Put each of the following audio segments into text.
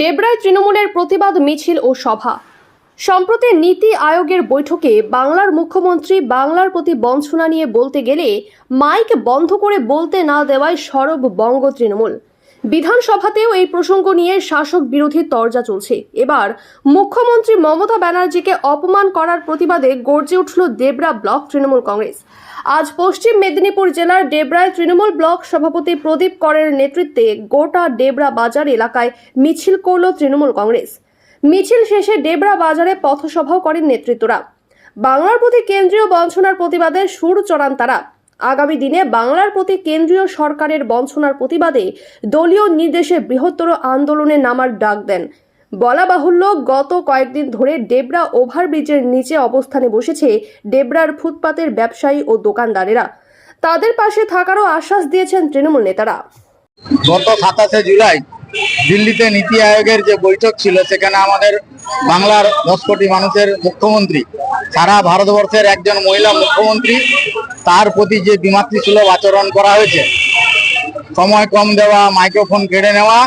ডেবরায় তৃণমূলের প্রতিবাদ মিছিল ও সভা। সম্প্রতি নীতি আয়োগের বৈঠকে বাংলার মুখ্যমন্ত্রী বাংলার প্রতি বঞ্চনা নিয়ে বলতে গেলে মাইক বন্ধ করে বলতে না দেওয়ায় সরব বঙ্গ তৃণমূল। বিধানসভাতেও এই প্রসঙ্গ নিয়ে শাসক বিরোধী তরজা চলছে। এবার মুখ্যমন্ত্রী মমতা ব্যানার্জিকে অপমান করার প্রতিবাদে গর্জে উঠল দেবরা ব্লক তৃণমূল কংগ্রেস। আজ পশ্চিম মেদিনীপুর জেলার ডেবরায় তৃণমূল ব্লক সভাপতি প্রদীপ করের নেতৃত্বে গোটা ডেবরা বাজার এলাকায় মিছিল করল তৃণমূল কংগ্রেস। মিছিল শেষে ডেবরা বাজারে পথসভাও করেন নেতৃত্বরা। বাংলার প্রতি কেন্দ্রীয় বঞ্চনার প্রতিবাদে সুর চড়ান তারা। আগামী দিনে বাংলার প্রতি কেন্দ্রীয় সরকারের বঞ্চনার প্রতিবাদে দলীয় নির্দেশে বৃহত্তর আন্দোলনে নামার ডাক দেন। বলা বাহুল্য, গত কয়েকদিন ধরে ডেবরা ওভারব্রিজের নিচে অবস্থানে বসেছে ডেবরার ফুটপাতের ব্যবসায়ী ও দোকানদারেরা। তাদের পাশে থাকারও আশ্বাস দিয়েছেন তৃণমূল নেতারা। গত সাতাশে জুলাই দিল্লিতে নীতি আয়োগের যে বৈঠক ছিল, সেখানে আমাদের বাংলার দশ কোটি মানুষের মুখ্যমন্ত্রী, সারা ভারতবর্ষের একজন মহিলা মুখ্যমন্ত্রী তার প্রতি যে বিমাতৃসুলভ আচরণ করা হয়েছে সময় কম দেওয়া মাইক্রোফোন কেড়ে নেওয়া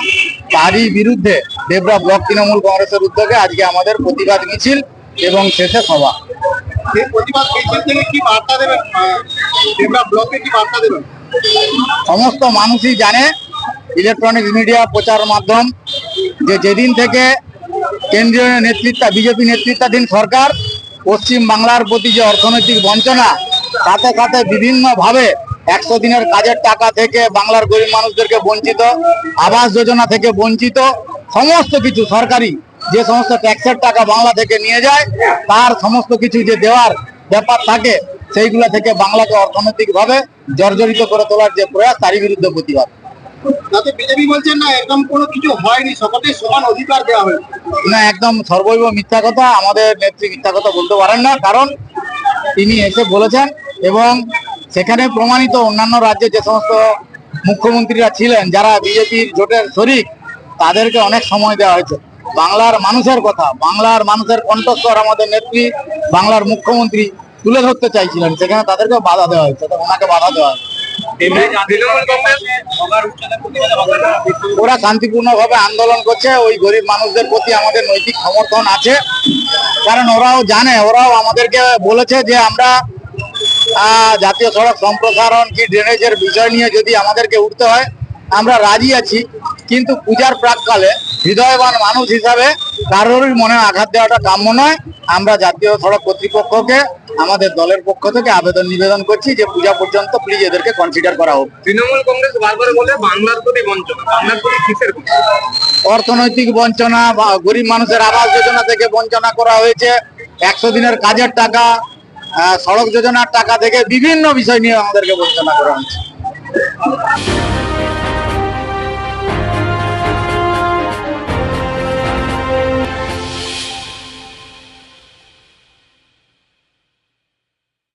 তারই বিরুদ্ধে দেবরা ব্লক তৃণমূল কংগ্রেসের উদ্যোগে আজকে আমাদের প্রতিবাদ মিছিল এবং শেষে সভা। সমস্ত মানুষই জানে ইলেকট্রনিক্স মিডিয়া প্রচার মাধ্যম যে যেদিন থেকে কেন্দ্রীয় নেতৃত্ব বিজেপি নেতৃত্বাধীন সরকার পশ্চিম বাংলার প্রতি যে অর্থনৈতিক বঞ্চনা সাথে সাথে বিভিন্নভাবে একশো দিনের কাজের টাকা থেকে বাংলার গরিব মানুষদেরকে বঞ্চিত আবাস যোজনা থেকে বঞ্চিত সমস্ত কিছু সরকারি যে সমস্ত ট্যাক্সের টাকা বাংলা থেকে নিয়ে যায় তার সমস্ত কিছু যে দেওয়ার ব্যাপার থাকে সেইগুলা থেকে বাংলাকে অর্থনৈতিকভাবে জর্জরিত করে তোলার যে প্রয়াস তারই বিরুদ্ধে প্রতিবাদ। তাতে বিজেপি বলছেন না একদম কোনো কিছু হয়নি সকলকে সমান অধিকার দেওয়া হয়েছে। না একদম সর্বৈব মিথ্যা কথা আমাদের নেত্রী মিথ্যা কথা বলতে পারেন না কারণ তিনি এসে বলেছেন এবং সেখানে প্রমাণিত অন্যান্য রাজ্যে যে সমস্ত মুখ্যমন্ত্রীরা ছিলেন, যারা বিজেপির জোটের শরিক, তাদেরকে অনেক সময় দেওয়া হয়েছে। বাংলার মানুষের কথা, বাংলার মানুষের কণ্ঠস্বর আমাদের নেত্রী, বাংলার মুখ্যমন্ত্রী তুলে ধরতে চাইছিলেন, সেখানে তাদেরকে বাধা দেওয়া হয়েছে ওনাকে বাধা দেওয়া হয়েছে। ওরা শান্তিপূর্ণ ভাবে আন্দোলন করছে ওই গরিব মানুষদের প্রতি আমাদের নৈতিক সমর্থন আছে। কারণ ওরাও জানে ওরাও আমাদেরকে বলেছে যে আমরা জাতীয় সড়ক সম্প্রসারণ কি ড্রেনেজের বিষয় নিয়ে যদি আমাদেরকে উঠতে হয় আমরা রাজি আছি। কিন্তু পূজার প্রাককালে হৃদয়বান মানুষ হিসাবে কারোরই মনে আঘাত দেওয়াটা কাম্য নয়। আমরা জাতীয় সড়ক কর্তৃপক্ষকে আমাদের দলের পক্ষ থেকে আবেদন নিবেদন করছি যে পূজা পর্যন্ত প্লিজ এদেরকে কনসিডার করা হোক। তৃণমূল কংগ্রেস বারবার বলে বাংলার প্রতি বঞ্চনা। বাংলার প্রতি কিসের অর্থনৈতিক বঞ্চনা বা গরিব মানুষের আবাস যোজনা থেকে বঞ্চনা করা হয়েছে। একশো দিনের কাজের টাকা সড়ক যোজনার টাকা থেকে বিভিন্ন বিষয় নিয়ে আমাদেরকে বঞ্চনা করা হয়েছে